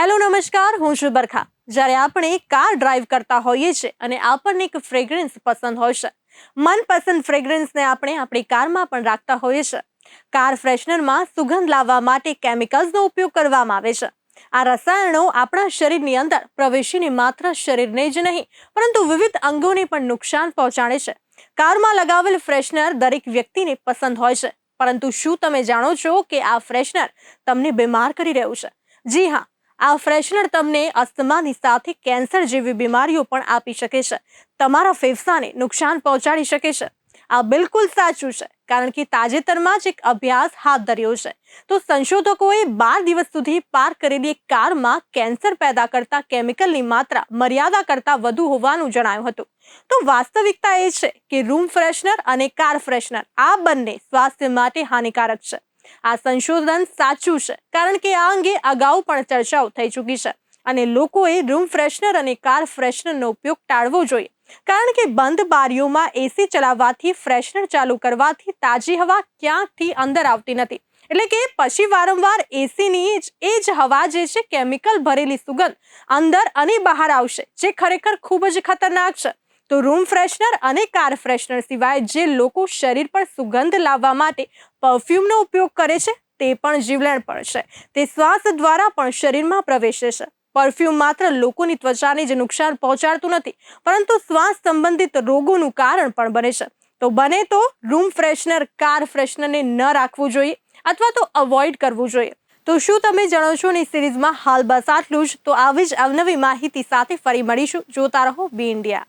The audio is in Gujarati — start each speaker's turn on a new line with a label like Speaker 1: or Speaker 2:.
Speaker 1: હેલો, નમસ્કાર, હું છું બરખા. જ્યારે આપણે કાર ડ્રાઈવ કરતા હોઈએ છીએ અને આપણને એક ફ્રેગ્રન્સ પસંદ હોય છે. મનપસંદ ફ્રેગ્રન્સને આપણે આપણી કારમાં પણ રાખતા હોઈએ છીએ. કાર ફ્રેશનરમાં સુગંધ લાવવા માટે કેમિકલ્સનો ઉપયોગ કરવામાં આવે છે. આ રસાયણો આપણા શરીરની અંદર પ્રવેશીને માત્ર શરીરને જ નહીં, પરંતુ વિવિધ અંગોને પણ નુકસાન પહોંચાડે છે. કારમાં લગાવેલ ફ્રેશનર દરેક વ્યક્તિને પસંદ હોય છે. પરંતુ શું તમે જાણો છો કે આ ફ્રેશનર તમને બીમાર કરી રહ્યું છે? જી હા આ ફ્રેશનર તમને અસ્થમાની સાથે કેન્સર જેવી બીમારીઓ પણ આપી શકે છે. તમારા ફેફસાને નુકસાન પહોંચાડી શકે છે. આ બિલકુલ સાચું છે, કારણ કે તાજેતરમાં જ એક અભ્યાસ હાથ ધર્યો છે. તો સંશોધકોએ બાર દિવસ સુધી પાર્ક કરેલી એક કારમાં કેન્સર પેદા કરતા કેમિકલની માત્રા મર્યાદા કરતાં વધુ હોવાનું જણાયું હતું. તો વાસ્તવિકતા એ છે કે રૂમ ફ્રેશનર અને કાર ફ્રેશનર આ બંને સ્વાસ્થ્ય માટે હાનિકારક છે. આ સંશોધન સાચું છે, કારણ કે આ અંગે અગાઉ પણ ચર્ચાઓ થઈ ચૂકી છે અને લોકોએ રૂમ ફ્રેશનર અને કાર ફ્રેશનરનો ઉપયોગ ટાળવો જોઈએ, કારણ કે બંધ બારીઓમાં એસી ચલાવવાથી ફ્રેશનર ચાલુ કરવાથી તાજી હવા ક્યાંકથી અંદર આવતી નથી. એટલે કે પછી વારંવાર એસીની જ, એ જ હવા જે છે કેમિકલ ભરેલી સુગંધ અંદર અને બહાર આવશે, જે ખરેખર ખૂબ જ ખતરનાક છે. તો રૂમ ફ્રેશનર અને કાર ફ્રેશનર સિવાય જે લોકો શરીર પર સુગંધ લાવવા માટે પરફ્યુમનો ઉપયોગ કરે છે, તે પણ જીવલેણ પણ છે. તે શ્વાસ દ્વારા પણ શરીરમાં પ્રવેશે છે. પરફ્યુમ માત્ર લોકોની ત્વચાને જ નુકસાન પહોંચાડતું નથી, પરંતુ શ્વાસ સંબંધિત રોગોનું કારણ પણ બને છે. તો બને તો રૂમ ફ્રેશનર, કાર ફ્રેશનરને ન રાખવું જોઈએ અથવા તો અવોઇડ કરવું જોઈએ. તો શું તમે જાણો છો ની સિરીઝમાં હાલ બસ આટલું જ? તો આવી જ અવનવી માહિતી સાથે ફરી મળીશું. જોતા રહો બી ઇન્ડિયા.